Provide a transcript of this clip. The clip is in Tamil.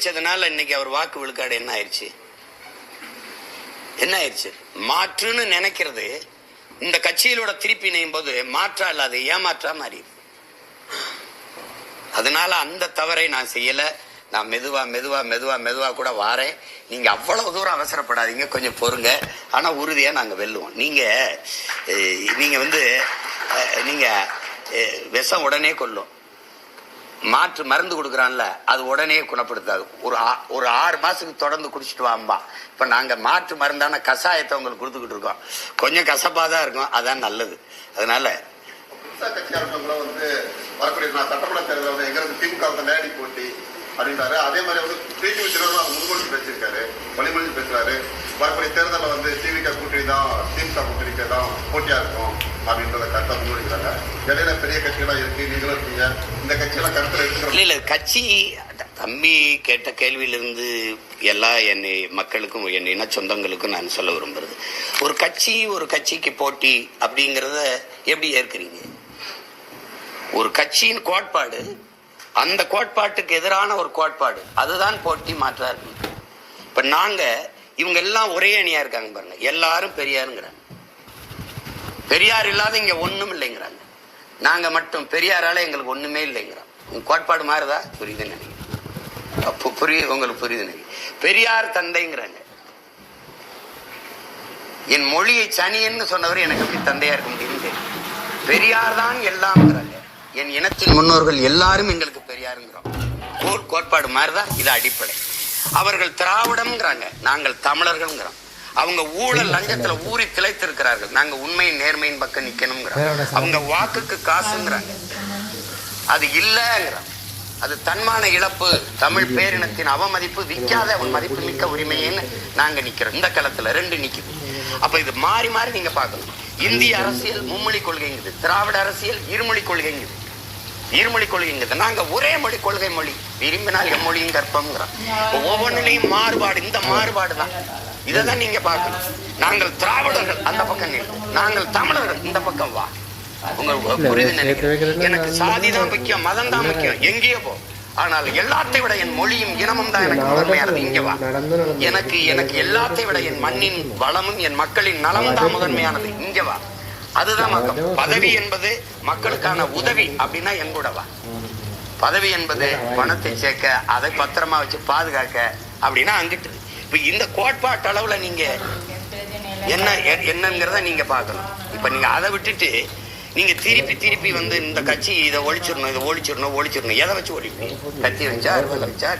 வச்சதுனால இன்னைக்கு அவர் வாக்கு விழுக்காடு என்ன ஆயிடுச்சு என்ன ஆயிடுச்சு மாற்றுன்னு நினைக்கிறது இந்த கட்சியிலோட திருப்பி இணையும் போது மாற்றா இல்லாது ஏமாற்றா மாறிடுது அதனால அந்த தவறை நான் செய்யல. நான் மெதுவா மெதுவா மெதுவா மெதுவா கூட வாரேன். நீங்க அவ்வளவு தூரம் அவசரப்படாதீங்க. கொஞ்சம் பொறுங்க. ஆனா உறுதியா நாங்க வெல்லுவோம். நீங்க நீங்க வந்து நீங்க விஷம் உடனே கொல்லும். மாற்று மருந்து கொடுக்குறான்ல அது உடனே குணப்படுத்தாது. ஒரு ஆ- ஒரு ஆறு மாதத்துக்கு தொடர்ந்து குடிச்சிட்டு வாம்பா இப்போ நாங்கள் மாற்று மருந்தான கஷாயத்தை உங்களுக்கு கொடுத்துக்கிட்டு இருக்கோம். கொஞ்சம் கசப்பாக தான் இருக்கும் அதான் நல்லது. அதனால வந்து வரக்கூடிய நான் சட்டமன்ற தேர்தல் வந்து எங்க போட்டி அப்படின்றாரு அதே மாதிரி வந்து டிடிவி தினகரன் முன்மொழி பேசியிருக்காரு வழிமொழி பேசுறாரு. வரக்கூடிய தேர்தலில் வந்து திமுக கூட்டணி தான் திமுக கூட்டணிக்கு தான் போட்டியா இருக்கும். அப்படின்றத கருத்தை முன்வைக்கிறாங்க இடையில பெரிய கட்சிகளாக இருக்கு? நீங்களும் இருக்கீங்க. இந்த கட்சியெல்லாம் கருத்தில் இல்ல இல்ல கட்சி தம்பி கேட்ட கேள்வியிலிருந்து எல்லா என்னை மக்களுக்கும் என் இன சொந்தங்களுக்கும் நான் சொல்ல விரும்புறது. ஒரு கட்சி ஒரு கட்சிக்கு போட்டி அப்படிங்கிறத எப்படி ஏற்கிறீங்க? ஒரு கட்சியின் கோட்பாடு அந்த கோட்பாட்டுக்கு எதிரான ஒரு கோட்பாடு அதுதான் போட்டி மாற்றா இருக்கு இப்ப நாங்க இவங்க எல்லாம் ஒரே அணியா இருக்காங்க பாருங்க. எல்லாரும் பெரியாருங்கிறாங்க. பெரியார் இல்லாத இங்க ஒண்ணும் இல்லைங்கிறாங்க. நாங்க மட்டும் பெரியாரால எங்களுக்கு ஒண்ணுமே இல்லைங்கிறோம் உங்க கோட்பாடு மாறுதா? புரியுதுன்னு நினைக்கிறேன். அப்போ புரியுது உங்களுக்கு புரியுது நினைக்கிறேன். பெரியார் தந்தைங்கிறாங்க. என் மொழியை சனியன்னு சொன்னவர் எனக்கு எப்படி தந்தையா இருக்க முடியும்னு பெரியார் தான் எல்லாம்ங்கிறாங்க. என் இனத்தின் முன்னோர்கள் எல்லாரும் எங்களுக்கு பெரியாருங்கிறோம். கோட்பாடு மாறுதா? இது அடிப்படை. அவர்கள் திராவிடம்ங்கிறாங்க. நாங்கள் தமிழர்கள்ங்கிறோம். அவங்க ஊழல் லஞ்சத்துல ஊறி திளைத்திருக்கிறார்கள் நாங்க உண்மையின் நேர்மையின் பக்கம் நிக்கணுங்கிறோம் அவங்க வாக்குக்கு காசுங்கிறாங்க. அது இல்லங்கிறோம் அது தன்மான இழப்பு. தமிழ் பேரினத்தின் அவமதிப்பு விற்காத அவன் மதிப்பு மிக்க உரிமைன்னு நாங்க நிக்கிறோம். இந்த களத்துல ரெண்டு நிக்குது. அப்ப இது மாறி மாறி நீங்க பார்க்கணும். இந்திய அரசியல் மும்மொழி கொள்கைங்குது. திராவிட அரசியல் இருமொழி கொள்கைங்குது. இருமொழி கொள்கைங்குது. நாங்க ஒரே மொழி கொள்கை மொழி. விரும்பினால் எம்மொழியும் கற்பம்ங்கிறோம் ஒவ்வொன்றிலையும் மாறுபாடு. இந்த மாறுபாடு தான் இதை தான் நீங்க பார்க்கணும். நாங்கள் திராவிடர்கள் அந்த பக்கம் நில்லு நாங்கள் தமிழர்கள் இந்த பக்கம் வா. உங்களுக்கு புரியுது நினைக்கிறேன். எனக்கு சாதி தான் முக்கியம் மதம் தான் முக்கியம். எங்கேயோ போ. ஆனால் எல்லாத்தை விட என் மொழியும் இனமும் தான் எனக்கு முதன்மையானது. இங்க வா. எனக்கு எனக்கு எல்லாத்தை விட என் மண்ணின் வளமும் என் மக்களின் நலமும் தான் முதன்மையானது. இங்க வா. அதுதான் மக்கள் பதவி என்பது மக்களுக்கான உதவி அப்படின்னா என் கூட வா. பதவி என்பது பணத்தை சேர்க்க அதை பத்திரமா வச்சு பாதுகாக்க அப்படின்னா அங்கிட்டு. இப்போ இந்த கோட்பாட்டு அளவுல நீங்க என்ன என்னங்கிறத நீங்க பார்க்கணும். இப்ப நீங்க அதை விட்டுட்டு நீங்க திருப்பி திருப்பி வந்து இந்த கட்சி இதை ஒழிச்சிடணும் இதை ஒழிச்சிடணும் ஒழிச்சிடணும். எதை வச்சு ஒழிப்பீங்க? கத்தி வச்சா அருவாள் வச்சா